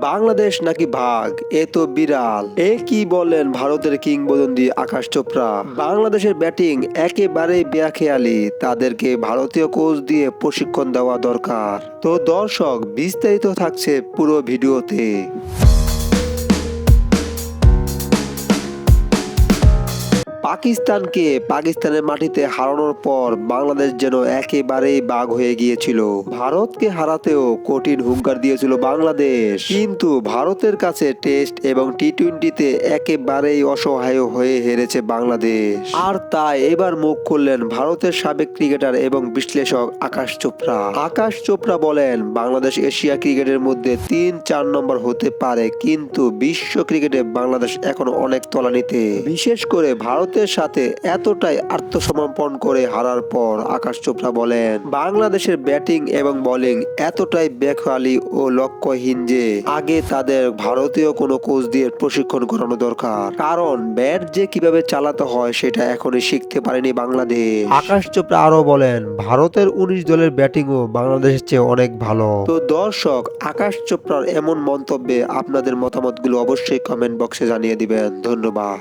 বাংলাদেশ নাকি ভাগ? এ তো বিড়াল। এ কি বলেন ভারতের কিংবদন্তি আকাশ চোপড়া? বাংলাদেশের ব্যাটিং একেবারেই বেয়াখেয়ালি। তাদেরকে ভারতীয় কোচ দিয়ে প্রশিক্ষণ দেওয়া দরকার। তো দর্শক, বিস্তারিত থাকছে পুরো ভিডিওতে। পাকিস্তানকে পাকিস্তানের মাটিতে হারানোর পর বাংলাদেশ যেন একেবারেই বাঘ হয়ে গিয়েছিল। ভারতকে হারাতেও কঠিন হুঙ্কার দিয়েছিল বাংলাদেশ। কিন্তু ভারতের কাছে টেস্ট এবং টি টোয়েন্টিতে একেবারেই অসহায় হয়ে হেরেছে বাংলাদেশ। আর তাই এবার মুখ খুললেন ভারতের সাবেক ক্রিকেটার এবং বিশ্লেষক আকাশ চোপড়া। আকাশ চোপড়া বলেন, বাংলাদেশ এশিয়া ক্রিকেটের মধ্যে তিন চার নম্বর হতে পারে, কিন্তু বিশ্ব ক্রিকেটে বাংলাদেশ এখন অনেক তলানিতে। বিশেষ করে ভারতের সাথে এতটাই আত্মসমর্পণ করে হারার পর আকাশ চোপড়া বলেন বাংলাদেশের ব্যাটিং এবং বোলিং এতটাই বেখালি ও লক্ষ্যহীন যে আগে তাদের ভারতীয় কোনো কোচ দিয়ে প্রশিক্ষণ করানো দরকার। কারণ ব্যাট যে কীভাবে চালাতে হয় সেটা এখনই শিখতে পারেনি বাংলাদেশ। আকাশ চোপড়া আরও বলেন ভারতের উনিশ দলের ব্যাটিংও বাংলাদেশের চেয়ে অনেক ভালো। তো দর্শক আকাশ চোপড়ার এমন মন্তব্যে আপনাদের মতামতগুলো অবশ্যই কমেন্ট বক্সে জানিয়ে দিবেন। ধন্যবাদ।